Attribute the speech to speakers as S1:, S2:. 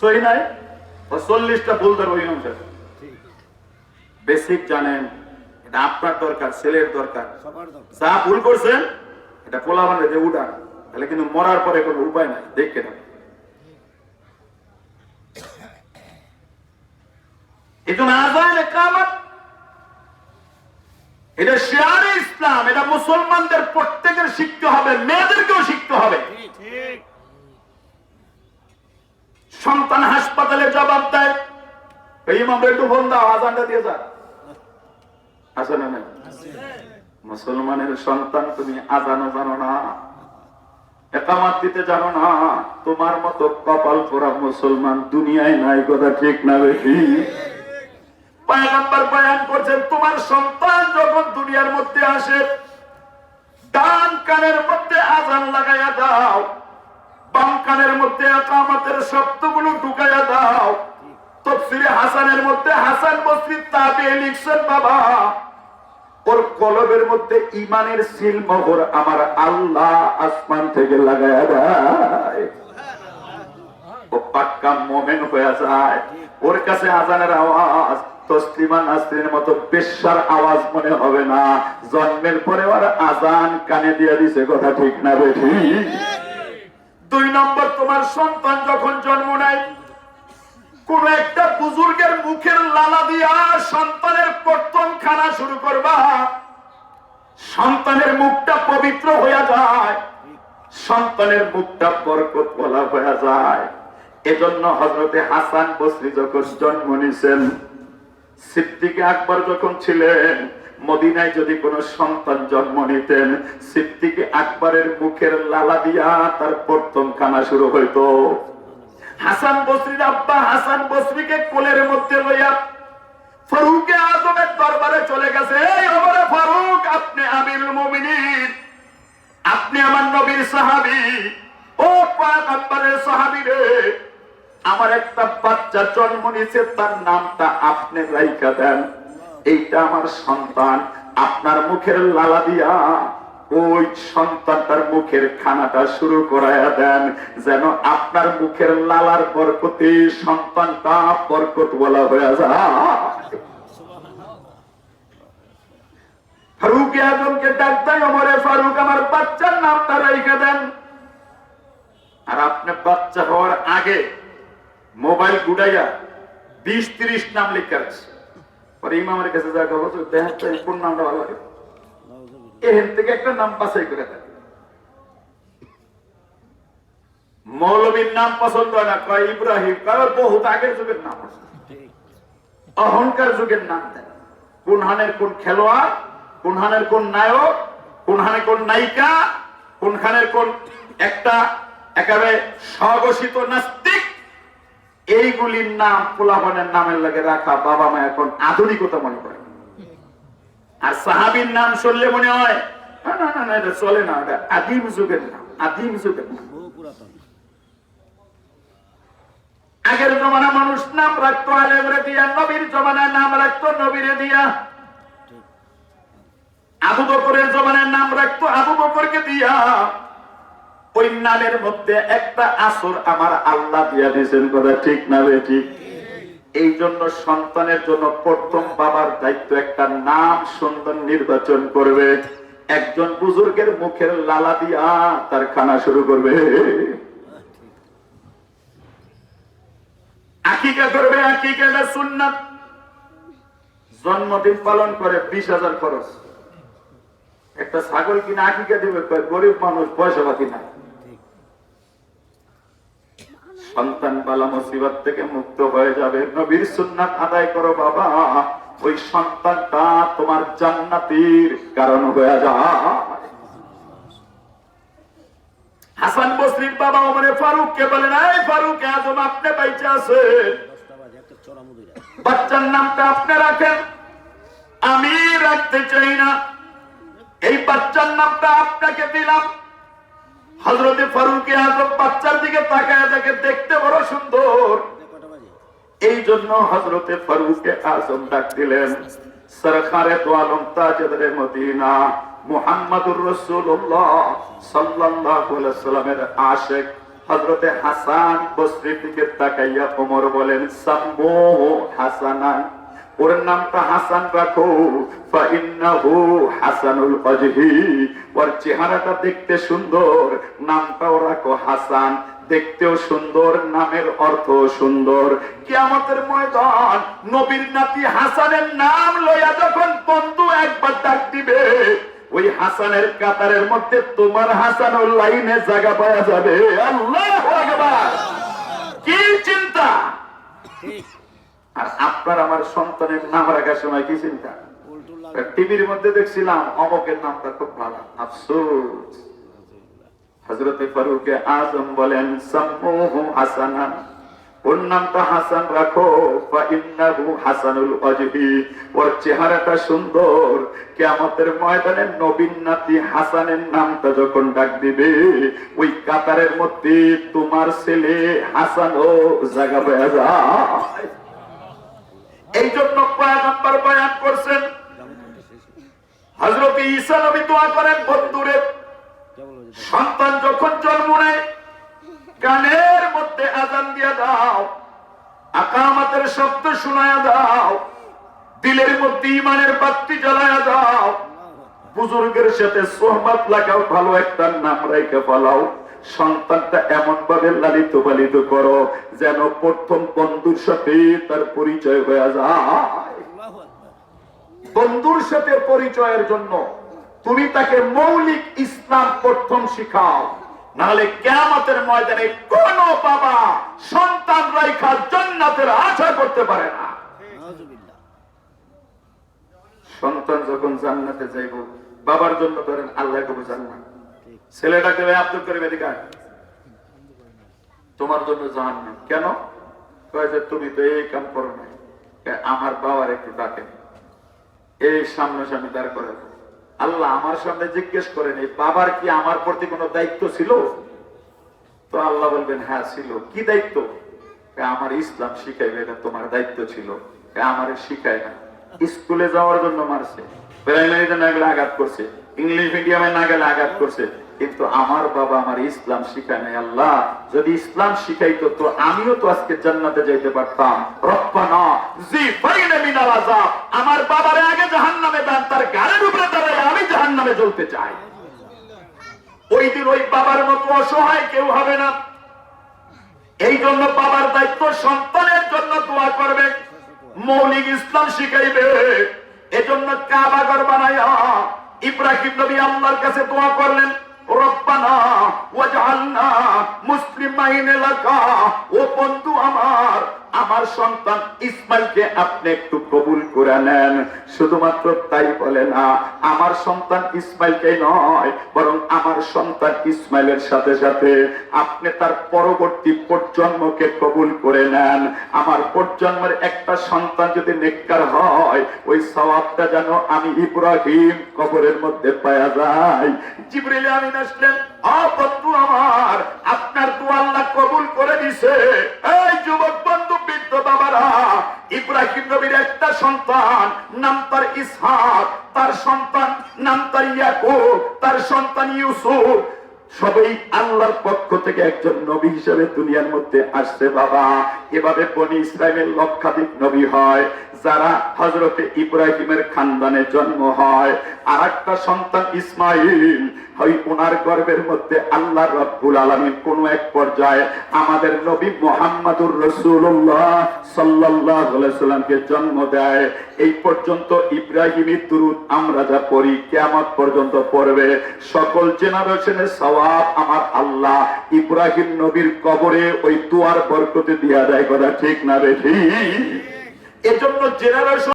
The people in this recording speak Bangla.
S1: সহি নাই? ও চল্লিশটা ভুল ধরবো ইমাম সাহেব বেসিক জানেন এটা আপনার দরকার ছেলের দরকার। যা ভুল করছেন এটা যে উঠান তাহলে কিন্তু মরার পরে কোনো উপায় নাই। দেখে না এটা শেয়ারে ইসলাম এটা মুসলমানদের প্রত্যেকের শিখতে হবে মেয়েদেরকেও শিখতে হবে।
S2: ঠিক।
S1: সন্তান হাসপাতালে জবাব দেয়। এই ইমামরা একটু ফোন দাও, আজানটা দিয়ে যা। আছে না মুসলমানের সন্তান তুমি আজানো জানো না, একামাত দিতে জানো না, তোমার মতো কপাল পোড়া মুসলমান দুনিয়ায় নাই কথা ঠিক না বেশি। পায়গাম্বার বয়ান করছেন, তোমার সন্তান যখন দুনিয়ার মধ্যে আসে, ডান কানের মধ্যে আজান লাগাইয়া দাও। বাম কানের মধ্যে একামতের শব্দগুলো ঢুকাইয়া দাও। তফসিরে হাসানের মধ্যে হাসান বসরি তাবে লিখছেন, বাবা, ওর কলবের মধ্যে ইমানের সিল মোহর আমার আল্লাহ আসমান থেকে লাগাইয়া দেয়। পাক্কা মোমেন হয়ে যায়। ওর কাছে আজানের আওয়াজ জন্মের পরে ওর আজান কানে দিয়ে দিছে, কথা ঠিক না বেশি দুই নম্বর, তোমার সন্তান যখন জন্ম নেয়, কোন একটা বুজুর্গের মুখের লালা দিয়া সন্তানের প্রথম খানা শুরু করবা। সন্তানের মুখটা পবিত্র হইয়া যায়, সন্তানের মুখটা বরকত বলা হয়ে যায়। এজন্য হজরতে হাসান বসরি যখন জন্ম নিছেন, সিদ্দিকে আকবর যখন ছিলেন মদিনায় যদি কোনো সন্তান জন্ম নিতেন, সিদ্দিকে আকবরের মুখের লালা দিয়া তার প্রথম কানা শুরু হইতো। হাসান বসরির আব্বা হাসান বসরিকে কোলের মধ্যে লইয়া ফারুকে আজমের দরবারে চলে গেছে, এই ওমরে ফারুক, আপনি আমিরুল মুমিনিন, আপনি আমার নবীর সাহাবী, ও পাক আকবরের সাহাবী রে। আমার একটা বাচ্চা জন্ম নিয়েছে, তার নামটা আপনি রাইখা দেন। এইটা আমার সন্তান, আপনার মুখের লালা দিয়া ওই সন্তানটার মুখের খানাটা শুরু করাইয়া দেন, যেন আপনার মুখের লালার বরকতে সন্তানটা বরকত বলা হয়ে যায়। ফারুক আজমকে ডাক অমরে ফারুক, আমার বাচ্চার নামটা রাইখা দেন। আর আপনি বাচ্চা হওয়ার আগে মোবাইল গুড়াইয়া বিশ তিরিশ নাম লিখে রাখছে ইমামের কাছে যা কোন নামটা ভালো লাগে থেকে একটা নাম বাছাই করে দেন। মৌলবীর নাম পছন্দ হয় না, কয় ইব্রাহিম কারণ বহুত আগের যুগের নাম। অহংকার যুগের নাম দেন। কোন হানের কোন খেলোয়াড়, কোন হানের কোন নায়ক, কোন হানে কোন নায়িকা, কোন খানের কোন একটা একেবারে স্বঘোষিত নাস্তিক। এইগুলির নাম পোলাপনের নামের লাগে রাখা বাবা মা এখন আধুনিকতা মনে করে। আর সাহাবির নাম শুনলে মনে হয়, না না না এটা চলে না, এটা আদিম যুগের নাম, আদিম যুগের নাম। আগের জমানা মানুষ নাম রাখতো, আলেমরে দিয়া, নবীর জমানায় নাম রাখতো, নবীরে দিয়া। আবু বকরের জমানায় নাম রাখতো, আবু বকরকে দিয়া। ওই নামের মধ্যে একটা আসর আমার আল্লাহ দিয়া দিয়েছেন, কথা ঠিক না ঠিক? এই জন্য সন্তানের জন্য প্রথম বাবার দায়িত্ব একটা নাম সুন্দর নির্বাচন করবে। একজন বুজুর্গের মুখের লালা দিয়া তার খানা শুরু করবে। আকিকা করবে আকিকাটা সুন্নাত? জন্মদিন পালন করে বিশ হাজার খরচ। একটা ছাগল কিনা আকিকা দিবে গরিব মানুষ পয়সা পাতি নাই। সন্তান বালা মুসিবত থেকে মুক্ত হয়ে যাবে। নবীর সুন্নাত আদায় করো বাবা। ওই সন্তানটা তোমার জান্নাতির কারণ হয়ে যায় হাসান বসরির বাবা ফারুক কে বলেন এই ফারুক আজম আপনি বাইচে আছে।
S2: দশটা বাজে একটা চড়া মুদিরা
S1: বাচ্চার নামটা আপনি রাখেন। আমি রাখতে চাই না। এই বাচ্চার নামটা আপনাকে দিলাম। হজরতে ফারুক আজম বাচ্চার দিকে তাকায় তাকে দেখতে বড় সুন্দর। এই জন্য হজরতে ফারুকে আজম ডাক দিলেন, সরকারে তো আলম তাজেদরে মদিনা, মুহাম্মাদুর রাসূলুল্লাহ সাল্লাল্লাহু আলাইহি সাল্লামের আশিক। হজরতে হাসান বসরির দিকে তাকাইয়া ওমর বলেন, সাম্মু হাসানান। ওর নামটা হাসান রাখো। হাসানুল ওর চেহারাটা দেখতে সুন্দর, নামটাও রাখো হাসান। দেখতেও সুন্দর, নামের অর্থ সুন্দর। কিয়ামতের ময়দান নবীর নাতি হাসানের নাম লইয়া যখন বন্ধু একবার ডাক দিবে, ওই হাসানের কাতারের মধ্যে তোমার হাসানুল লাইনে জায়গা পাওয়া যাবে। আল্লাহু কি চিন্তা? আর আপনার আমার সন্তানের নাম রাখার সময় কি চিন্তা? টিভির মধ্যে দেখছিলাম অমকের নামটা খুব ভালো। আফসোস। হজরতে ফারুকে আজম বলেন হাসানান ওর হাসান রাখো। হাসানুল ওয়াজহি। ওর চেহারাটা সুন্দর। কিয়ামতের ময়দানে নবীন নাতি হাসানের নামটা যখন ডাক দিবে, ওই কাতারের মধ্যে তোমার ছেলে হাসানও পেয়ে যায় এই জন্য পয়গম্বর বয়ান করছেন।
S2: শেষ
S1: ঈসা নবী দোয়া করেন, বন্ধুরে, সন্তান যখন জন্ম নেয় কানের মধ্যে আজান দিয়া দাও, আকামাতের শব্দ শোনায়া দাও, দিলের মধ্যে ইমানের বাতি জ্বালায়া দাও, বুজুর্গের সাথে সোহবাত লাগাও, ভালো একটা নাম রাইকে ফলাও। সন্তানটা এমন ভাবে লালিত পালিত করো যেন প্রথম বন্ধুর সাথে তার পরিচয় হয়ে যায়। বন্ধুর সাথে পরিচয়ের জন্য তুমি তাকে মৌলিক ইসলাম প্রথম শিখাও। নাহলে কেয়ামতের ময়দানে কোন বাবা সন্তান রাইখা জান্নাতের আশা করতে পারে না। সন্তান যখন জান্নাতে যাইব বাবার জন্য ধরেন আল্লাহ কবু জান্নাত ছেলেটাকে আব্দুল করিম এদিকে তোমার জন্য জাহান্নাম। কেন? কয় যে, তুমি তো এই কাম করো নাই। আমার বাবার একটু ডাকেন এই সামনাসামনি দাঁড় করে আল্লাহ আমার সামনে জিজ্ঞেস করেন, এই বাবার কি আমার প্রতি কোনো দায়িত্ব ছিল? তো আল্লাহ বলবেন হ্যাঁ ছিল। কি দায়িত্ব? আমার ইসলাম শিখাইবে, এটা তোমার দায়িত্ব ছিল। আমার শিখায় না। স্কুলে যাওয়ার জন্য মারছে। প্রাইমারিতে না গেলে আঘাত করছে। ইংলিশ মিডিয়ামে না গেলে আঘাত করছে। কিন্তু আমার বাবা আমার ইসলাম শিখায় নাই, আল্লাহ। যদি ইসলাম শিখাইতো, তো আমিও তো আজকে জান্নাতে যাইতে পারতাম। আমার বাবারে আগে জাহান্নামে দান, তার গাড়ির উপরে দাঁড়ায় আমি জাহান্নামে জ্বলতে চাই। ওই দিন ওই বাবার মতো অসহায় কেউ হবে না। এই জন্য বাবার দায়িত্ব সন্তানের জন্য দোয়া করবে। মৌলিক ইসলাম শিখাইবে। এজন্য কাবাগর বানাইয়া ইব্রাহিম নবী আল্লাহর কাছে দোয়া করলেন। রব্বানা ওয়াজআলনা মুসলিমাইন লাকা। ও বন্ধু আমার আমার সন্তান ইসমাইলকে আপনি একটু কবুল করে নেন। শুধুমাত্র তাই বলে না, আমার সন্তান ইসমাইলকে নয়, বরং আমার সন্তান ইসমাইলের সাথে সাথে আপনি তার পরবর্তী প্রজন্মকে কবুল করে নেন। আমার প্রজন্মের একটা সন্তান যদি নেককার হয়, ওই সওয়াবটা যেন আমি ইব্রাহিম কবরের মধ্যে পাওয়া যায় জিবরিল আমিন আসলেন আ বন্ধু আমার, আপনার দোয়া আল্লাহ কবুল করে দিছে। এই যুবক বন্ধু, বৃদ্ধ বাবারা, ইব্রাহিম নবীর একটা সন্তান, নাম তার ইসহাক। তার সন্তান নাম তার তার সন্তান ইউসুফ। সবাই আল্লাহর পক্ষ থেকে একজন নবী হিসেবে দুনিয়ার মধ্যে আসছে বাবা। এভাবে বনি ইসরায়েলের লক্ষাধিক নবী হয়, যারা হজরতে ইব্রাহিমের খানদানে জন্ম হয়। আর একটা সন্তান ইসমাইল ওই ওনার গর্বের মধ্যে আল্লাহ রব্বুল আলমীর কোন এক পর্যায়ে আমাদের নবী মোহাম্মদুর রসুল্লাহ সাল্লাহ সাল্লামকে জন্ম দেয়। এই পর্যন্ত ইব্রাহিমী দুরুদ আমরা যা পড়ি কেমন পর্যন্ত পড়বে। সকল জেনারেশনের সওয়াব আমার আল্লাহ। ইব্রাহিম নবীর কবরে ওই দুয়ার বরকতে দিয়া দেয় কথা ঠিক না রে এজন্য জেনারেশন